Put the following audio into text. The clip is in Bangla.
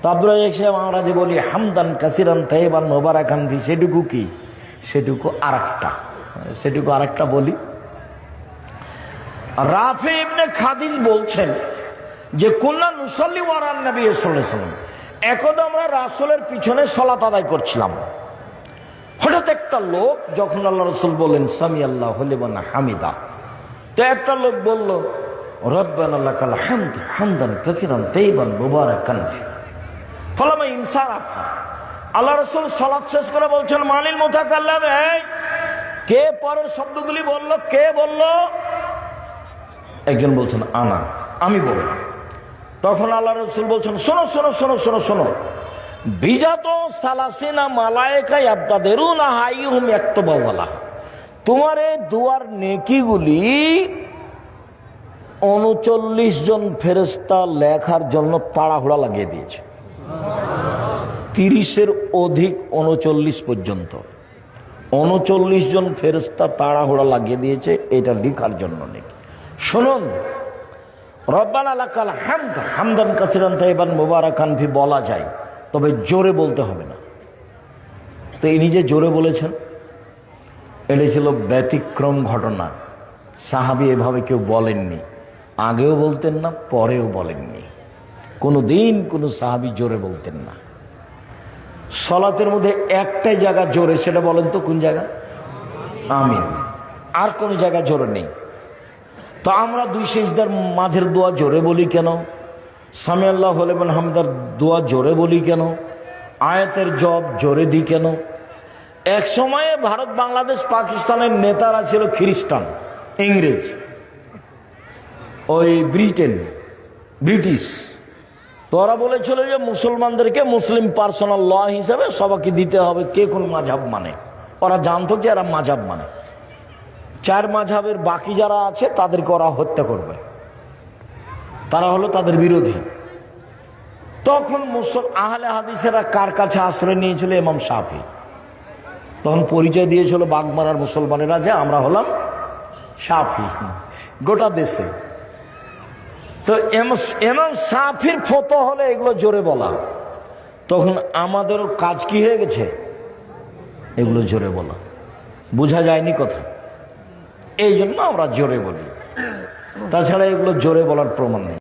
তো আব্দুল আমরা যে বলি হামদান কাসিরান তাইবান মোবারাকান ভি সেটুকু কি? সেটুকু আর একটা সেটুকু আর একটা বলি। রাফে ইবনে খাদিজ বলছেন যে কন্যা নুসাল্লি ওয়ারান নবী সাল্লাম একদা আমরা রাসূলের পিছনে সলাত আদায় করছিলাম। হঠাৎ একটা লোক, যখন আল্লাহ রসুল বললেন সামি আল্লাহ হলিবান হামিদা, তো একটা লোক বলল, রব্বান আল্লাহ কাল হামদ হামদান কাসিরান তেইবান মুবারাক কানফি ফলামা ইনসার আফা আল্লাহ রসুল সলাৎ শেষ করে বলছেন, মানিল মোতাকাল্লাম এই, কে পরের শব্দগুলি বলল, কে বলল? একজন বলছেন, আনা, আমি বলব তখন আল্লাহ রসুল বলছেন, শোনো শোনো শোনো শোনো শোনো। বিজাত সালাসিনা মালায়কা আব্দাদেরু না হাইহুম একতবাওয়ালা তোমার এই দুয়ার নেকিগুলি উনচল্লিশ জন ফেরেস্তা লেখার জন্য তাড়াহুড়া লাগিয়ে দিয়েছে। তিরিশের অধিক উনচল্লিশ পর্যন্ত। উনচল্লিশ জন ফেরেস্তা তাড়াহুড়া লাগিয়ে দিয়েছে, এটা লিখার জন্য নাকি শুনুন, রব্বান আলাকাল হামদ, হামদান কাসিরান তাইবান মুবারাকান ভি বলা যায়, তবে জোরে বলতে হবে না। তো ইনি যে জোরে বলেছেন এটাই ছিল ব্যতিক্রম ঘটনা। সাহাবি এভাবে কেউ বলেননি, আগেও বলতেন না, পরেও বলেননি। কোনো দিন কোনো সাহাবি জোরে বলতেন না। সলাতের মধ্যে একটাই জায়গা জোরে, সেটা বলেন তো কোন জায়গা? আমিন। আর কোনো জায়গা জোরে নেই। তো আমরা দুই শেষদার মাঝের দোয়া জোরে বলি কেন? সামি আল্লাহ হলেবেন হামদার দোয়া জোরে বলি কেন? আয়াতের জব জোরে দিই কেন? এক সময়ে ভারত, বাংলাদেশ, পাকিস্তানের নেতারা ছিল খ্রিস্টান, ইংরেজ, ওই ব্রিটেন, ব্রিটিশ। তো ওরা বলেছিল যে মুসলমানদেরকে মুসলিম পার্সোনাল ল হিসেবে সবাইকে দিতে হবে। কে কোন মাঝাব মানে? ওরা জানতো যে এরা মাঝাব মানে। চার মাঝাবের বাকি যারা আছে, তাদেরকে ওরা হত্যা করবে। তারা হলো তাদের বিরোধী। তখন মুসল, আহলে হাদিসেরা কার কাছে আশ্রয় নিয়েছিল? এমাম সাফি তখন পরিচয় দিয়েছিল বাগমারার মুসলমানেরা যে আমরা হলাম সাফি গোটা দেশে। তো এমন সাফির ফতো হলে এগুলো জোরে বলা। তখন আমাদেরও কাজ কি হয়ে গেছে? এগুলো জোরে বলা। বোঝা যায়নি কথা। এই জন্য আমরা জোরে বলি। তাছাড়া এগুলো জোরে বলার প্রমাণ নেই।